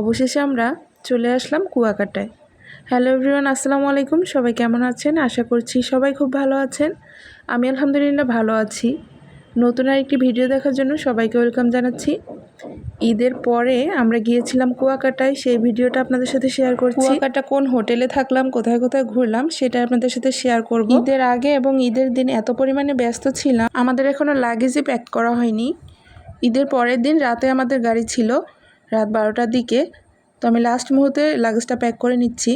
অবশেষে আমরা চলে আসলাম কুয়াকাটায়। হ্যালো এভরিওয়ান আসসালামু আলাইকুম। সবাই কেমন আছেন? আশা করছি সবাই খুব ভালো আছেন। আমি আলহামদুলিল্লাহ ভালো আছি। নতুন আরেকটি ভিডিও দেখার জন্য সবাইকে ওয়েলকাম জানাচ্ছি। ঈদের পরে আমরা গিয়েছিলাম কুয়াকাটায় সেই ভিডিওটা আপনাদের সাথে শেয়ার করছি। কুয়াকাটা কোন হোটেলে থাকলাম কোথায় কোথায় ঘুরলাম সেটা আপনাদের সাথে শেয়ার করব। ঈদের আগে এবং ঈদের দিন এত পরিমাণে ব্যস্ত ছিলাম। আমাদের এখনও লাগেজই প্যাক করা হয়নি। ঈদের পরের দিন রাতে আমাদের গাড়ি ছিল। রাত বারোটার দিকে। তো আমি লাস্ট মুহূর্তে লাগেজটা প্যাক করে নিচ্ছি।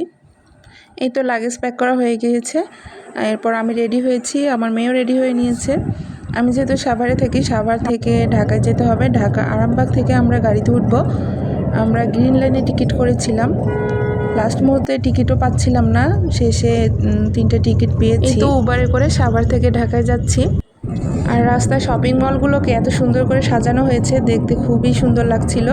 এই তো লাগেজ প্যাক করা হয়ে গিয়েছে। এরপর আমি রেডি হয়েছি আমার মেয়েও রেডি হয়ে নিয়েছে। আমি যেহেতু সাভারে থাকি সাভার থেকে ঢাকায় যেতে হবে। ঢাকা আরামবাগ থেকে আমরা গাড়িতে উঠবো। আমরা গ্রিন লাইনে টিকিট করেছিলাম। লাস্ট মুহূর্তে টিকিটও পাচ্ছিলাম না। শেষে তিনটে টিকিট পেয়েছি। তো উবারে করে সাভার থেকে ঢাকায় যাচ্ছি। আর রাস্তায় শপিং মলগুলোকে এত সুন্দর করে সাজানো হয়েছে দেখতে খুবই সুন্দর লাগছিল।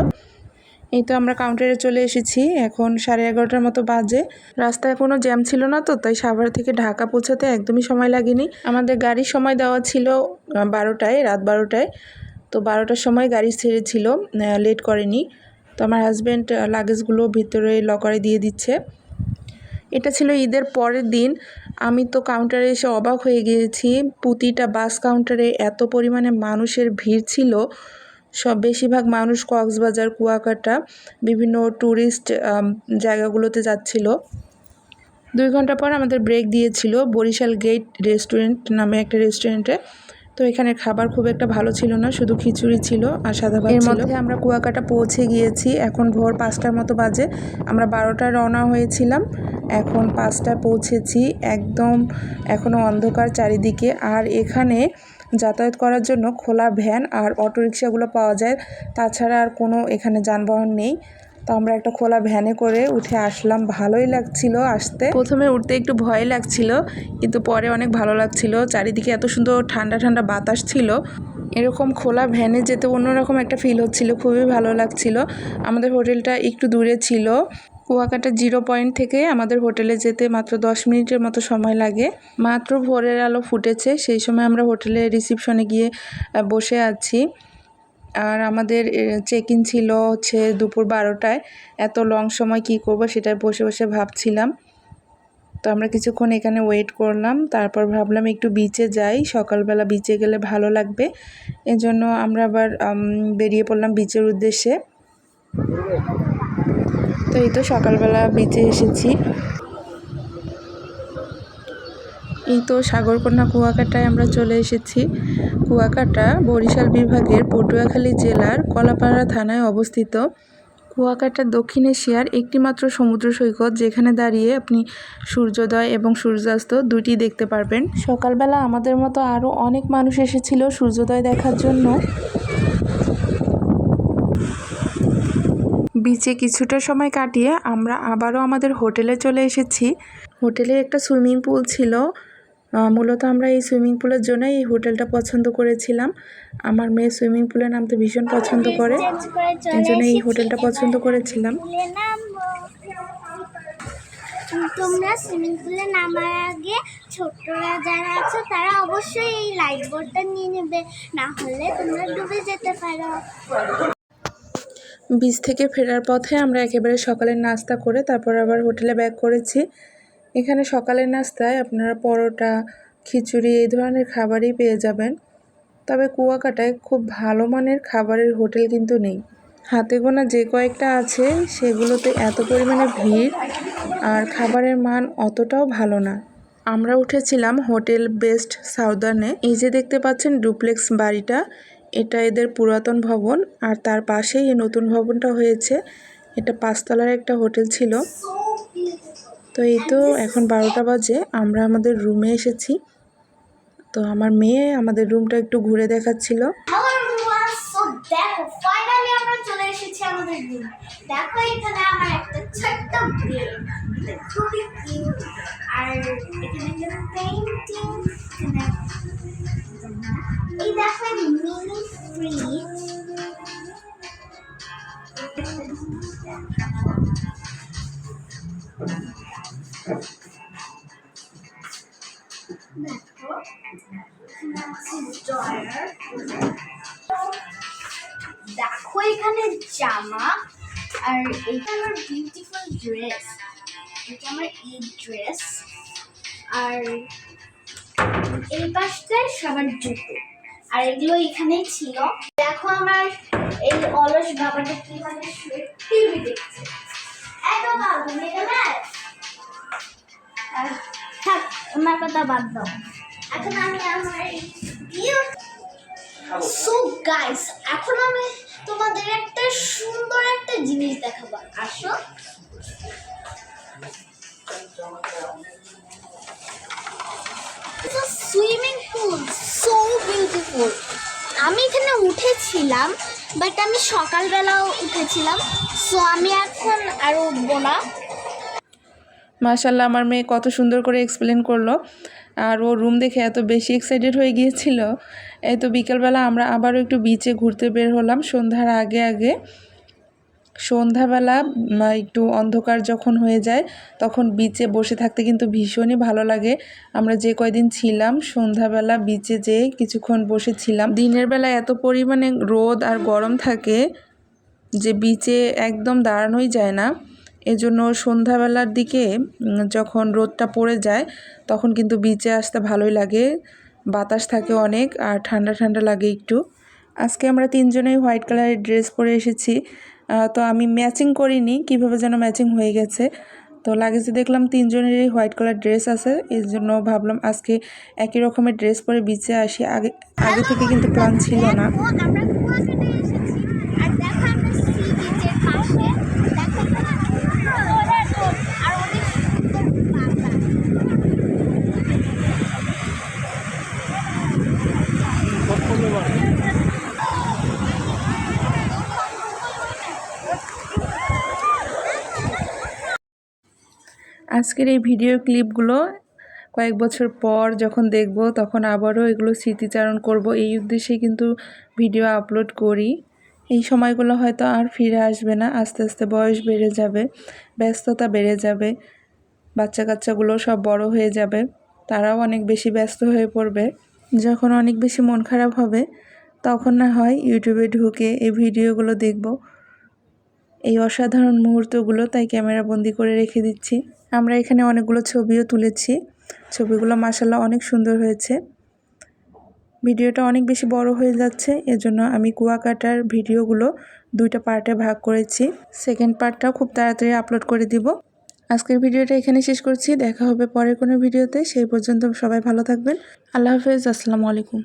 এই তো আমরা কাউন্টারে চলে এসেছি। এখন সাড়ে এগারোটার মতো বাজে। রাস্তায় কোনো জ্যাম ছিল না তো, তাই সাভার থেকে ঢাকা পৌঁছাতে একদমই সময় লাগেনি। আমাদের গাড়ির সময় দেওয়া ছিল বারোটায়, রাত বারোটায়। তো বারোটার সময় গাড়ি ছেড়েছিল লেট করেনি। তো আমার হাজব্যান্ড লাগেজগুলো ভিতরে লকারে দিয়ে দিচ্ছে। এটা ছিল ঈদের পরের দিন। আমি তো কাউন্টারে এসে অবাক হয়ে গিয়েছি। প্রতিটা বাস কাউন্টারে এত পরিমাণে মানুষের ভিড় ছিল। সব বেশিরভাগ মানুষ কক্সবাজার কুয়াকাটা বিভিন্ন ট্যুরিস্ট জায়গাগুলোতে যাচ্ছিল। দুই ঘণ্টা পর আমাদের ব্রেক দিয়েছিল বরিশাল গেট রেস্টুরেন্ট নামে একটা রেস্টুরেন্টে তো এখানে খাবার খুব একটা ভালো ছিল না শুধু খিচুড়ি ছিল আর সাদা ভাত এর মধ্যে আমরা কুয়াকাটা পৌঁছে গিয়েছি এখন ভোর পাঁচটার মতো বাজে। আমরা বারোটায় রওনা হয়েছিলাম এখন পাঁচটায় পৌঁছেছি একদম এখনও অন্ধকার চারিদিকে। আর এখানে যাতায়াত করার জন্য খোলা ভ্যান আর অটোরিকশাগুলো পাওয়া যায়। তাছাড়া আর কোনো এখানে যানবাহন নেই। তো আমরা একটা খোলা ভ্যানে করে উঠে আসলাম। ভালোই লাগছিল আসতে। প্রথমে উঠতে একটু ভয় লাগছিল, কিন্তু পরে অনেক ভালো লাগছিল। চারিদিকে এত সুন্দর ঠান্ডা ঠান্ডা বাতাস ছিল। এরকম খোলা ভ্যানে যেতে অন্যরকম একটা ফিল হচ্ছিল। খুবই ভালো লাগছিল। আমাদের হোটেলটা একটু দূরে ছিল। কুয়াকাটা জিরো পয়েন্ট থেকে আমাদের হোটেলে যেতে মাত্র দশ মিনিটের মতো সময় লাগে। মাত্র ভোরের আলো ফুটেছে, সেই সময় আমরা হোটেলে রিসিপশনে গিয়ে বসে আছি। আর আমাদের চেক ইন ছিল হচ্ছে দুপুর বারোটায়। এত লং সময় কি করব সেটা বসে বসে ভাবছিলাম। তো আমরা কিছুক্ষণ এখানে ওয়েট করলাম, তারপর ভাবলাম একটু বিচে যাই। সকালবেলা বিচে গেলে ভালো লাগবে। এজন্য আমরা আবার বেরিয়ে পড়লাম বিচের উদ্দেশ্যে। তো এই তো সকালবেলা বিচে এসেছি। এই তো সাগরকন্যা কুয়াকাটায় আমরা চলে এসেছি। কুয়াকাটা বরিশাল বিভাগের পটুয়াখালী জেলার কলাপাড়া থানায় অবস্থিত। কুয়াকাটা দক্ষিণ এশিয়ার একটিমাত্র সমুদ্র সৈকত, যেখানে দাঁড়িয়ে আপনি সূর্যোদয় এবং সূর্যাস্ত দুটি দেখতে পারবেন। সকালবেলা আমাদের মতো আরও অনেক মানুষ এসেছিল সূর্যোদয় দেখার জন্য। বিচে কিছুটা সময় কাটিয়ে আমরা আবারও আমাদের হোটেলে চলে এসেছি। হোটেলে একটা সুইমিং পুল ছিল। মূলত আমরা এই সুইমিং পুলের জন্যই এই হোটেলটা পছন্দ করেছিলাম। আমার মেয়ে সুইমিং পুলে নামতে ভীষণ পছন্দ করে। এই জন্য এই হোটেলটা পছন্দ করেছিলাম। তোমরা সুইমিং পুলে নামার আগে ছোটরা যারা আছো, তারা অবশ্যই এই লাইফ বোর্ডটা নিয়ে নেবে। না হলে তোমরা ডুবে যেতে পারো। বিচ থেকে ফেরার পথে আমরা একেবারে সকালের নাস্তা করে তারপর আবার হোটেলে ব্যাক করেছি। এখানে সকালের নাস্তায় আপনারা পরোটা, খিচুড়ি এই ধরনের খাবারই পেয়ে যাবেন। তবে কুয়াকাটায় খুব ভালো মানের খাবারের হোটেল কিন্তু নেই। হাতে গোনা যে কয়েকটা আছে, সেগুলোতে এত পরিমাণে ভিড় আর খাবারের মান অতটাও ভালো না। আমরা উঠেছিলাম হোটেল বেস্ট সাউদার্নে। এই যে দেখতে পাচ্ছেন ডুপ্লেক্স বাড়িটা এটা এদের পুরাতন ভবন আর তার পাশেই এই নতুন ভবনটা হয়েছে। এটা পাঁচতলার একটা হোটেল ছিল। তো এই তো এখন বারোটা বাজে, আমরা আমাদের রুমে এসেছি। তো আমার মেয়ে আমাদের রুমটা একটু ঘুরে দেখাচ্ছিল। দেখো ফাইনালি আমরা চলে এসেছি আমাদের দেখো এখানে আমার একটা ছোট্ট আর এখানে পেইন্টিং দেখো এখানে জামা, আর এটা আমার বিউটিফুল ড্রেস এটা আমার ঈদ ড্রেস আর এই পাশটায় সবার জুতো। আর এগুলো এখানেই ছিল। দেখো আমার এই অলস বাবাটা কীভাবে শুয়ে টিভি দেখছে। আমার কথা বাদ দাও। এখন আমি আমার সো গাইস এখন আমি তোমাদের একটা সুন্দর একটা জিনিস দেখাবো। আসো। সুইমিং পুল সো বিউটিফুল আমি এখানে উঠেছিলাম বাট আমি সকালবেলাও উঠেছিলাম সো আমি এখন আর উঠবো না। মাশাল্লাহ আমার মেয়ে কত সুন্দর করে এক্সপ্লেন করল। আর ও রুম দেখে এত বেশি এক্সাইটেড হয়ে গিয়েছিল। এই তো বিকেলবেলা আমরা আবারও একটু বিচে ঘুরতে বের হলাম। সন্ধ্যার আগে আগে সন্ধ্যাবেলা একটু অন্ধকার যখন হয়ে যায়, তখন বিচে বসে থাকতে কিন্তু ভীষণই ভালো লাগে। আমরা যে কয়দিন ছিলাম, সন্ধ্যাবেলা বিচে যেয়ে কিছুক্ষণ বসেছিলাম দিনের বেলা এত পরিমাণে রোদ আর গরম থাকে যে বিচে একদম দাঁড়ানোই যায় না। এজন্য সন্ধ্যাবেলার দিকে যখন রোদটা পড়ে যায়, তখন কিন্তু বিচে আসতে ভালোই লাগে। বাতাস থাকে অনেক, আর ঠান্ডা ঠান্ডা লাগে একটু। আজকে আমরা তিনজনেই হোয়াইট কালারের ড্রেস পরে এসেছি। তো আমি ম্যাচিং করিনি, কীভাবে যেন ম্যাচিং হয়ে গেছে। তো লাগেজে দেখলাম তিনজনেরই হোয়াইট কালার ড্রেস আছে। এই জন্য ভাবলাম আজকে একই রকমের ড্রেস পরে বিচে আসি। আগে আগে থেকে কিন্তু প্ল্যান ছিল না দেখো, আমরা কুয়াকাটায় এসেছি আর দেখো আমরা সি বিচের পাশে দেখো এখানে সুন্দর রোদ আর অনেক সুন্দর বাতাস আজকের এই ভিডিও ক্লিপগুলো কয়েক বছর পর যখন দেখব, তখন আবারও এগুলো স্মৃতিচারণ করব। এই উদ্দেশ্যে কিন্তু ভিডিও আপলোড করি। এই সময়গুলো হয়তো আর ফিরে আসবে না। আস্তে আস্তে বয়স বেড়ে যাবে, ব্যস্ততা বেড়ে যাবে বাচ্চা কাচ্চাগুলো সব বড় হয়ে যাবে, তারাও অনেক বেশি ব্যস্ত হয়ে পড়বে। যখন অনেক বেশি মন খারাপ হবে, তখন না হয় ইউটিউবে ঢুকে এই ভিডিওগুলো দেখব। এই অসাধারণ মুহূর্তগুলো তাই ক্যামেরা বন্দি করে রেখে দিচ্ছি। আমরা এখানে অনেকগুলো ছবিও তুলেছি। ছবিগুলো মাসাল্লাহ অনেক সুন্দর হয়েছে। ভিডিওটা অনেক বেশি বড় হয়ে যাচ্ছে, এজন্য আমি কুয়াকাটার ভিডিওগুলো দুইটা পার্টে ভাগ করেছি। সেকেন্ড পার্টটাও খুব তাড়াতাড়ি আপলোড করে দিব। আজকের ভিডিওটা এখানে শেষ করছি। দেখা হবে পরের কোনো ভিডিওতে। সেই পর্যন্ত সবাই ভালো থাকবেন। আল্লাহ হাফেজ। আসসালামু আলাইকুম।